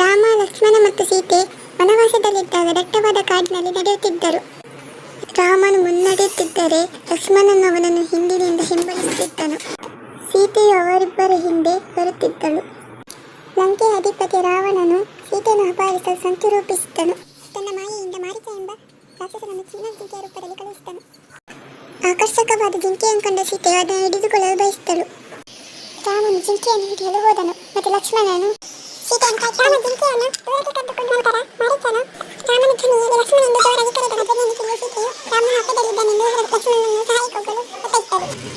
ರಾಮ, ಲಕ್ಷ್ಮಣ ಮತ್ತು ಸೀತೆ ವನವಾಸದಲ್ಲಿದ್ದಾಗ ದಟ್ಟವಾದ ಕಾಡಿನಲ್ಲಿ ನಡೆಯುತ್ತಿದ್ದರು. ರಾಮನು ಮುನ್ನಡೆಯುತ್ತಿದ್ದರೆ ಲಕ್ಷ್ಮಣನು ಅವನನ್ನು ಹಿಂದಿನಿಂದ ಹಿಂಬಲಿಸುತ್ತಿದ್ದನು. ಸೀತೆಯು ಅವರಿಬ್ಬರ ಹಿಂದೆ ಬರುತ್ತಿದ್ದಳು. ಲಂಕೆಯ ಅಧಿಪತಿ ರಾವಣನು ಸೀತೆಯನ್ನು ಅಪಹರಿಸಲು ಸಂಚು ರೂಪಿಸಿದ್ದನು ತನ್ನ ಮಾಯೆಯಿಂದ ಮಾರಿಕ ಎಂಬ ರಾಕ್ಷಸನನ್ನು ಚಿನ್ನ ಜಿಂಕೆಯ ರೂಪದಲ್ಲಿ ಕಳುಹಿಸಿದನು. ಆಕರ್ಷಕವಾದ ಜಿಂಕೆಯನ್ನು ಕಂಡ ಸೀತೆಯು ಅದನ್ನು ಹಿಡಿದುಕೊಳ್ಳಲು ಬಯಸಿದಳು. ರಾಮನು ಜಿಂಕೆಯನ್ನು ಹಿಡಿಯಲು ಹೋದನು ಮತ್ತು ಲಕ್ಷ್ಮಣನು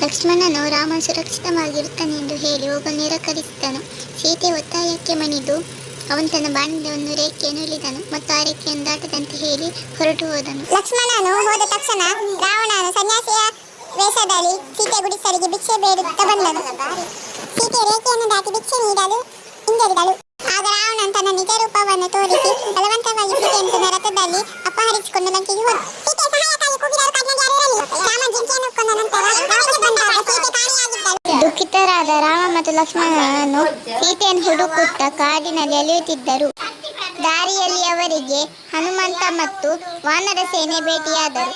ಲಕ್ಷ್ಮಣನು ರಾಮ ಸುರಕ್ಷಿತವಾಗಿರುತ್ತಾನೆ ಎಂದು ಹೇಳಿ ಹೋಗಲು ನಿರಾಕರಿಸಿದನು ಸೀತೆ ಒತ್ತಾಯಕ್ಕೆ ಮಣಿದು ಅವನು ತನ್ನ ಬಾಣವನ್ನು ರೇಖೆಯನ್ನು ಇಳಿದನು ಮತ್ತು ಆ ರೇಖೆಯನ್ನು ದಾಟದಂತೆ ಹೇಳಿ ಹೊರಟು ಹೋದನು. ಲಕ್ಷ್ಮಣನು ಹೋದ ತಕ್ಷಣ ರಾವಣನು ಸನ್ಯಾಸಿಯ ವೇಷದಲ್ಲಿ ಸೀತೆ ಗುಡಿಸಲಿಗೆ ಭಿಕ್ಷೆ ಬೇಡುತ್ತಾ ಬಂದನು. ಸೀತೆ ರೇಖೆಯನ್ನು ದಾಟಿ ಭಿಕ್ಷೆ ನೀಡಲು ಹಿಂಜರಿದಳು. ರೂಪವನ್ನು ತೋರಿಸಿ ಬಲವಂತವಾಗಿ ಸೀತೆಯನ್ನು ರಥದಲ್ಲಿ ಅಪಹರಿಸಿಕೊಂಡು ಲಂಕೆಗೆ ಹೋದ ಸೀತೆ ಸಹಾಯಕ್ಕಾಗಿ ಕೂಗಿದರು ಕಾಡಿನಲ್ಲಿ ಯಾರೂ ಇರಲಿಲ್ಲ. ರಾಮ ಜಿಂಕೆಯನ್ನು ಕೊಂದ ನಂತರ ಲಂಕೆಗೆ ಬಂದಾಗ ಸೀತೆ ಕಾಣೆಯಾಗಿದ್ದಳು. ದುಃಖಿತರಾದ ರಾಮ ಮತ್ತು ಲಕ್ಷ್ಮಣನು ಸೀತೆಯನ್ನು ಹುಡುಕುತ್ತಾ ಕಾಡಿನಲ್ಲಿ ಅಲೆಯುತ್ತಿದ್ದರು. ದಾರಿಯಲ್ಲಿ ಅವರಿಗೆ ಹನುಮಂತ ಮತ್ತು ವಾನರ ಸೇನೆ ಭೇಟಿಯಾದರು.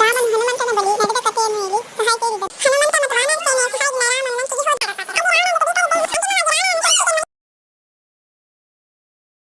ರಾಮನು ಹನುಮಂತನ ಬಳಿ